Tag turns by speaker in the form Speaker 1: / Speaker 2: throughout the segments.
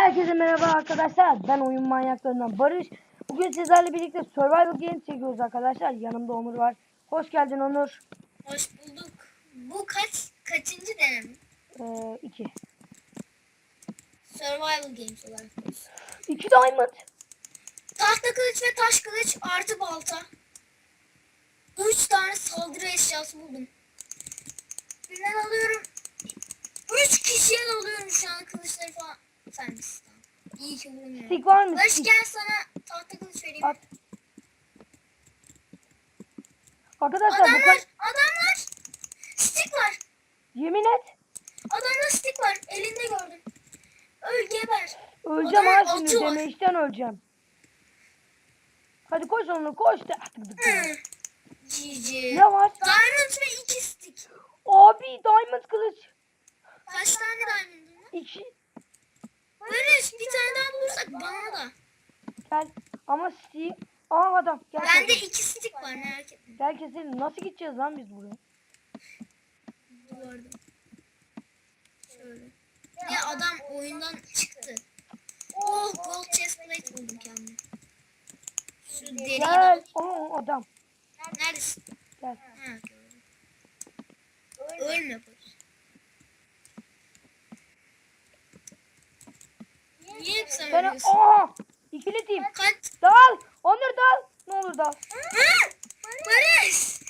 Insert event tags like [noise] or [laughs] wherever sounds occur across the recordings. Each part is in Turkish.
Speaker 1: Herkese merhaba arkadaşlar. Ben oyun manyaklarından Barış. Bugün sizlerle birlikte Survival Games çekiyoruz arkadaşlar. Yanımda Onur var. Hoş geldin Onur.
Speaker 2: Hoş bulduk. Bu kaç kaçıncı deneme?
Speaker 1: Ee, iki.
Speaker 2: Survival Games olarak.
Speaker 1: İki diamond.
Speaker 2: Tahta kılıç ve taş kılıç artı balta. Üç tane saldırı eşyası buldum. Birinden alıyorum. Üç kişiye de alıyorum şu an kılıçları Tamam. İyi ki.
Speaker 1: Stick var mı?
Speaker 2: Barış gel sana tahta kılıç vereyim.
Speaker 1: At. Arkadaşlar bu
Speaker 2: Adamlar,
Speaker 1: kadar...
Speaker 2: adamlar. Stick var.
Speaker 1: Yemin et.
Speaker 2: Adamda stick var. Elinde gördüm. Öl geber.
Speaker 1: Öleceğim ha şimdi. Demeçten öleceğim. Hadi koş Onur koş.
Speaker 2: Hı. GG.
Speaker 1: Ne var?
Speaker 2: Diamond ve iki stick.
Speaker 1: Abi diamond kılıç.
Speaker 2: Kaç tane diamond'ın var?
Speaker 1: İki.
Speaker 2: Barış bir tane daha bulursak bana da.
Speaker 1: Gel. Ama stick. Aa adam. Gel.
Speaker 2: Bende iki stick var merak etme.
Speaker 1: Gel keselim. Nasıl gideceğiz lan biz buraya?
Speaker 2: Duvarda. Şöyle. Ya adam oyundan çıktı. Oh gold chestplate buldum kendime. Şu deriyi
Speaker 1: Gel. Aa adam.
Speaker 2: Neredesin?
Speaker 1: Gel.
Speaker 2: Ha. Ölme Barış. Niye hep sen
Speaker 1: Ben
Speaker 2: ölüyorsun?
Speaker 1: Aa! İkili team.
Speaker 2: Kaç?
Speaker 1: Dal. Onur dal. Ne olur dal.
Speaker 2: Barış!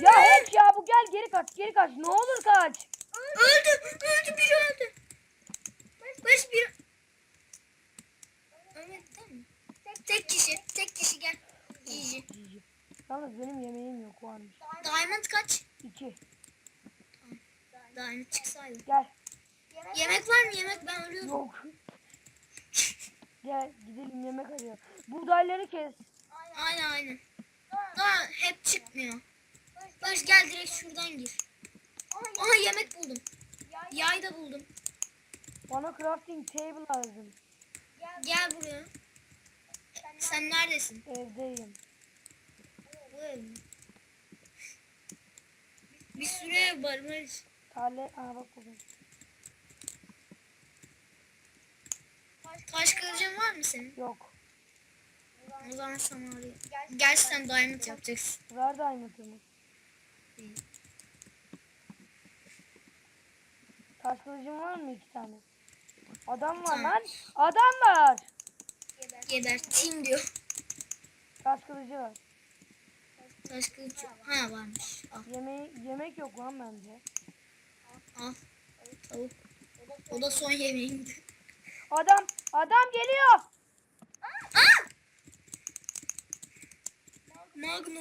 Speaker 1: Ya hiç ya bu gel geri kaç. Geri kaç. Ne olur kaç.
Speaker 2: Öldü! Öldü! Biri öldü! Barış bir... Ölmedi değil mi? Tek kişi. Tek kişi gel. İyice.
Speaker 1: Yalnız benim yemeğim yok varmış.
Speaker 2: Diamond kaç?
Speaker 1: İki.
Speaker 2: Diamond çıksaydı.
Speaker 1: Gel.
Speaker 2: Yemek var mı? Yemek ben ölüyorum.
Speaker 1: Yok. Gel gidelim yemek arıyor. Buğdayları kes.
Speaker 2: Aynen aynen. Daha hep çıkmıyor. Barış gel direkt şuradan gir. Aha yemek buldum. Yay da buldum.
Speaker 1: Bana crafting table lazım.
Speaker 2: Gel buraya. Sen neredesin?
Speaker 1: Evdeyim.
Speaker 2: Bu ev mi? Bir sürü ev var Barış.
Speaker 1: Tarla. Aa bak buldum.
Speaker 2: Taş kılıcın var mı senin?
Speaker 1: Yok.
Speaker 2: O zaman sana arayayım. Gel sen diamond yapacaksın.
Speaker 1: Ver diamond'ımı. Taş kılıcın var mı iki tane? Adam var lan. Adam var.
Speaker 2: Geber. Team diyor.
Speaker 1: Taş kılıcı var.
Speaker 2: Taş kılıç yok. Ha varmış. Al.
Speaker 1: Yemeği, yemek yok lan bende.
Speaker 2: Al. Tavuk. O da son yemeğimdi.
Speaker 1: Adam, adam geliyor.
Speaker 2: Magno?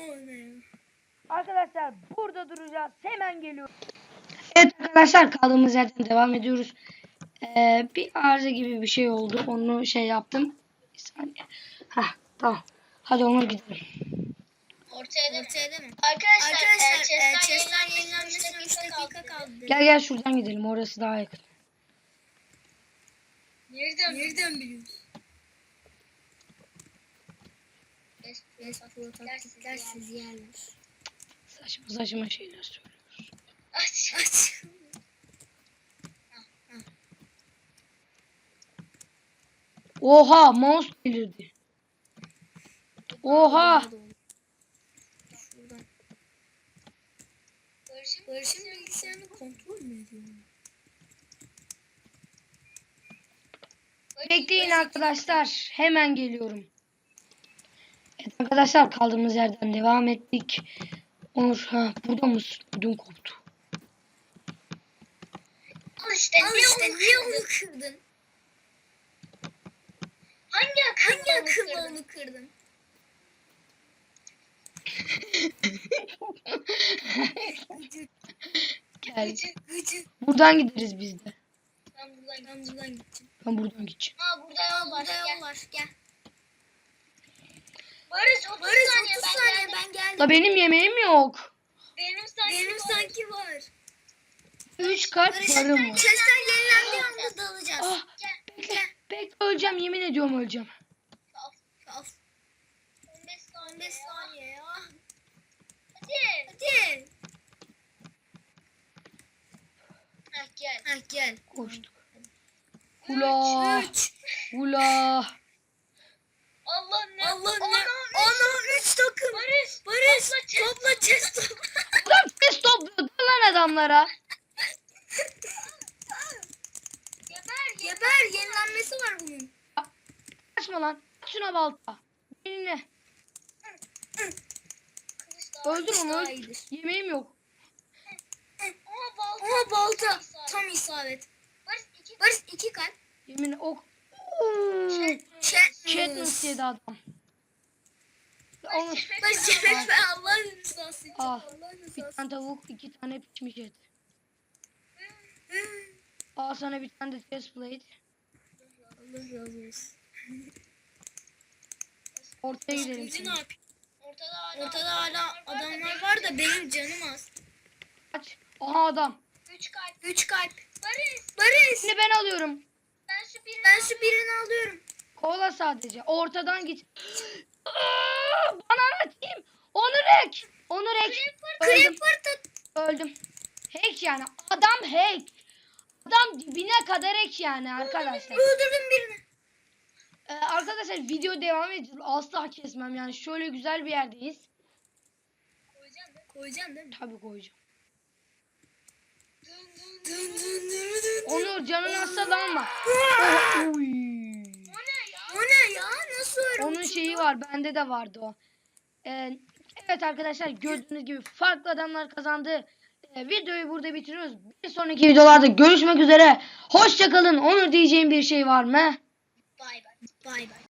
Speaker 1: Arkadaşlar burada duracağız. Hemen geliyor. Evet arkadaşlar kaldığımız yerden devam ediyoruz. Ee, bir arıza gibi bir şey oldu. Onu şey yaptım. Bir saniye. Heh, tamam. Hadi Onur gidelim.
Speaker 2: Ortaya değil Ortaya değil mi?
Speaker 3: Arkadaşlar,
Speaker 2: Arkadaşlar,
Speaker 3: e,
Speaker 2: e,
Speaker 3: yenilenmesine üç
Speaker 2: 3
Speaker 3: dakika kaldı.
Speaker 1: Gel gel şuradan gidelim. Orası daha yakın.
Speaker 3: Nereden?
Speaker 2: Nereden biliyorsun?
Speaker 3: Esas
Speaker 2: Taktikler siz yerler.
Speaker 1: Saçma saçma şeyler söylüyoruz.
Speaker 3: Aç.
Speaker 2: Aç.
Speaker 1: Oha mouse delirdi. Oha.
Speaker 3: Barış'ın
Speaker 2: bilgisayarını kontrol mü ediyorum?
Speaker 1: Bekleyin arkadaşlar. Hemen geliyorum. Evet arkadaşlar kaldığımız yerden devam ettik. Onur ha burada mısın? Ödüm koptu.
Speaker 3: Al işte.
Speaker 2: Al
Speaker 3: niye
Speaker 2: işte
Speaker 3: onu
Speaker 2: niye
Speaker 3: kırdın?
Speaker 2: onu kırdın?
Speaker 3: Hangi akılla
Speaker 2: Hangi
Speaker 3: onu
Speaker 2: akılla
Speaker 3: kırdın?
Speaker 2: onu kırdın?
Speaker 1: Gel. Buradan gideriz biz de.
Speaker 3: Ben buradan
Speaker 2: Ben buradan gideceğim.
Speaker 1: Ben buradan gideceğim.
Speaker 3: Ha burada yol var.
Speaker 2: Burada
Speaker 3: Gel.
Speaker 2: yol var. Gel.
Speaker 3: Barış 30
Speaker 2: Barış
Speaker 3: saniye
Speaker 2: 30
Speaker 3: ben
Speaker 2: saniye
Speaker 3: geldim.
Speaker 2: ben geldim.
Speaker 1: La benim yemeğim yok.
Speaker 3: Benim sanki
Speaker 2: Benim
Speaker 3: var.
Speaker 2: sanki var.
Speaker 1: 3 kalp
Speaker 2: Barış
Speaker 1: varım var.
Speaker 2: chestler yenilendiği anda dalacağız.
Speaker 1: Ah
Speaker 3: Gel.
Speaker 1: bekle. Bekle öleceğim yemin ediyorum öleceğim.
Speaker 3: Al.
Speaker 2: Al.
Speaker 3: 15 saniye.
Speaker 2: 15 saniye ya.
Speaker 3: Hadi.
Speaker 2: Hadi.
Speaker 3: Ha gel.
Speaker 2: Ha gel.
Speaker 1: Koştuk. Ula.
Speaker 2: 3.
Speaker 1: Ula.
Speaker 3: Allah ne?
Speaker 2: Allah ne?
Speaker 3: Ana,
Speaker 2: 3 takım.
Speaker 3: Barış.
Speaker 2: Barış
Speaker 3: topla chest.
Speaker 2: topla chest topla.
Speaker 1: Adam ses topluyor lan adamlara.
Speaker 3: Geber geber.
Speaker 2: Yenilenmesi var bunun.
Speaker 1: Kaçma lan. Şuna balta.
Speaker 3: Daha.
Speaker 1: Öldür onu. öldür. Yemeğim yok.
Speaker 3: Ama balta.
Speaker 2: Ama balta
Speaker 3: Tam isabet. Barış iki.
Speaker 2: Barış 2 kalp.
Speaker 1: Yemin ok.
Speaker 2: Katniss.
Speaker 1: Yedi adam. Onu
Speaker 2: Barış yemek ver Allah'ın rızası için.
Speaker 1: Al.
Speaker 2: Allah'ın
Speaker 1: bir
Speaker 2: rızası
Speaker 1: tane tavuk, iki tane pişmiş et. [laughs] Al sana bir tane de chest plate.
Speaker 2: Allah razı olsun.
Speaker 1: Ortaya gidelim
Speaker 2: Şimdi
Speaker 1: şimdi.
Speaker 2: ne yapayım?
Speaker 3: Ortada hala.
Speaker 2: Ortada hala adamlar var da benim canım az.
Speaker 1: Kaç. Aha adam.
Speaker 3: Üç kalp.
Speaker 2: 3 kalp.
Speaker 3: Barış.
Speaker 2: Barış
Speaker 1: Şimdi ben alıyorum.
Speaker 3: Ben şu birini
Speaker 2: ben şu birini alıyorum.
Speaker 1: Kovala sadece. Ortadan git. Bana atayım. Onur ek. Onur ek. Öldüm.
Speaker 2: Creeper tut.
Speaker 1: Öldüm. Hack yani. Adam hack. Adam dibine kadar hack yani arkadaşlar.
Speaker 2: Öldürdüm birini.
Speaker 1: Ee, arkadaşlar video devam ediyor. Asla kesmem yani. Şöyle güzel bir yerdeyiz.
Speaker 3: koyacağım değil mi?
Speaker 2: Koyacaksın değil mi?
Speaker 1: Tabii koyacağım. Onur canın hasta dalma. Oy.
Speaker 2: O ne ya? Nasıl öyle?
Speaker 1: Onun şeyi var. Bende de vardı o. Ee, evet arkadaşlar gördüğünüz gibi farklı adamlar kazandı. Ee, videoyu burada bitiriyoruz. Bir sonraki videolarda görüşmek üzere. Hoşçakalın. Onur diyeceğim bir şey var mı?
Speaker 3: Bay bay.
Speaker 2: Bay bay.